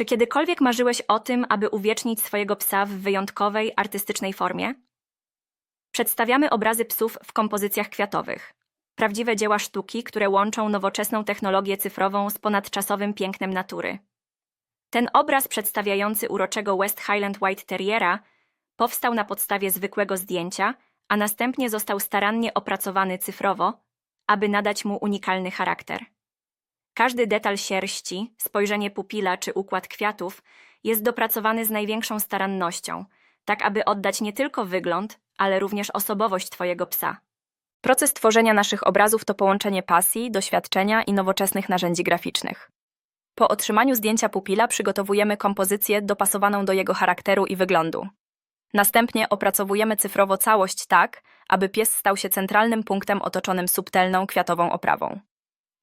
Czy kiedykolwiek marzyłeś o tym, aby uwiecznić swojego psa w wyjątkowej, artystycznej formie? Przedstawiamy obrazy psów w kompozycjach kwiatowych. Prawdziwe dzieła sztuki, które łączą nowoczesną technologię cyfrową z ponadczasowym pięknem natury. Ten obraz przedstawiający uroczego West Highland White Terriera powstał na podstawie zwykłego zdjęcia, a następnie został starannie opracowany cyfrowo, aby nadać mu unikalny charakter. Każdy detal sierści, spojrzenie pupila czy układ kwiatów jest dopracowany z największą starannością, tak aby oddać nie tylko wygląd, ale również osobowość Twojego psa. Proces tworzenia naszych obrazów to połączenie pasji, doświadczenia i nowoczesnych narzędzi graficznych. Po otrzymaniu zdjęcia pupila przygotowujemy kompozycję dopasowaną do jego charakteru i wyglądu. Następnie opracowujemy cyfrowo całość tak, aby pies stał się centralnym punktem otoczonym subtelną kwiatową oprawą.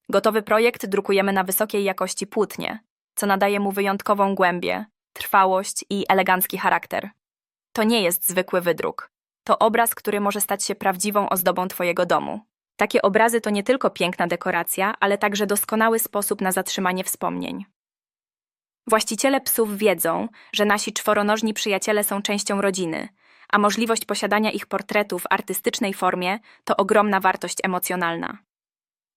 Gotowy projekt drukujemy na wysokiej jakości płótnie, co nadaje mu wyjątkową głębię, trwałość i elegancki charakter. To nie jest zwykły wydruk. To obraz, który może stać się prawdziwą ozdobą Twojego domu. Takie obrazy to nie tylko piękna dekoracja, ale także doskonały sposób na zatrzymanie wspomnień. Właściciele psów wiedzą, że nasi czworonożni przyjaciele są częścią rodziny, a możliwość posiadania ich portretu w artystycznej formie to ogromna wartość emocjonalna.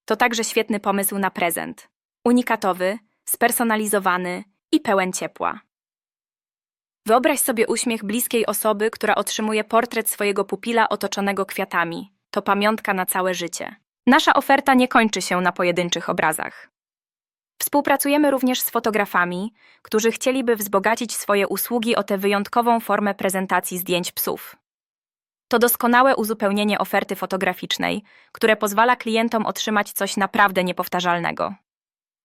To także świetny pomysł na prezent. Unikatowy, spersonalizowany i pełen ciepła. Wyobraź sobie uśmiech bliskiej osoby, która otrzymuje portret swojego pupila otoczonego kwiatami. To pamiątka na całe życie. Nasza oferta nie kończy się na pojedynczych obrazach. Współpracujemy również z fotografami, którzy chcieliby wzbogacić swoje usługi o tę wyjątkową formę prezentacji zdjęć psów. To doskonałe uzupełnienie oferty fotograficznej, które pozwala klientom otrzymać coś naprawdę niepowtarzalnego.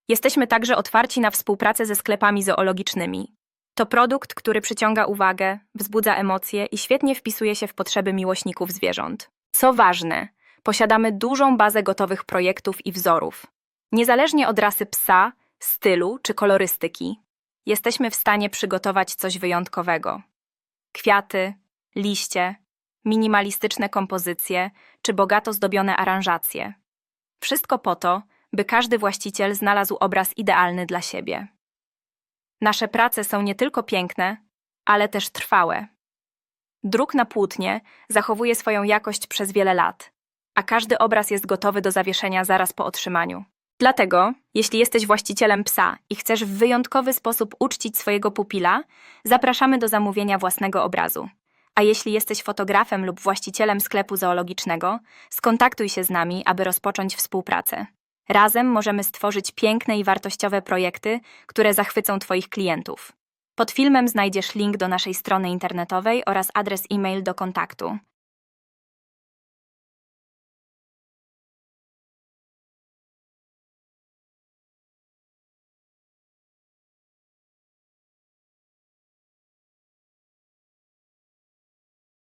Jesteśmy także otwarci na współpracę ze sklepami zoologicznymi. To produkt, który przyciąga uwagę, wzbudza emocje i świetnie wpisuje się w potrzeby miłośników zwierząt. Co ważne, posiadamy dużą bazę gotowych projektów i wzorów. Niezależnie od rasy psa, stylu czy kolorystyki, jesteśmy w stanie przygotować coś wyjątkowego. Kwiaty, liście, minimalistyczne kompozycje czy bogato zdobione aranżacje. Wszystko po to, by każdy właściciel znalazł obraz idealny dla siebie. Nasze prace są nie tylko piękne, ale też trwałe. Druk na płótnie zachowuje swoją jakość przez wiele lat, a każdy obraz jest gotowy do zawieszenia zaraz po otrzymaniu. Dlatego, jeśli jesteś właścicielem psa i chcesz w wyjątkowy sposób uczcić swojego pupila, zapraszamy do zamówienia własnego obrazu. A jeśli jesteś fotografem lub właścicielem sklepu zoologicznego, skontaktuj się z nami, aby rozpocząć współpracę. Razem możemy stworzyć piękne i wartościowe projekty, które zachwycą Twoich klientów. Pod filmem znajdziesz link do naszej strony internetowej oraz adres e-mail do kontaktu.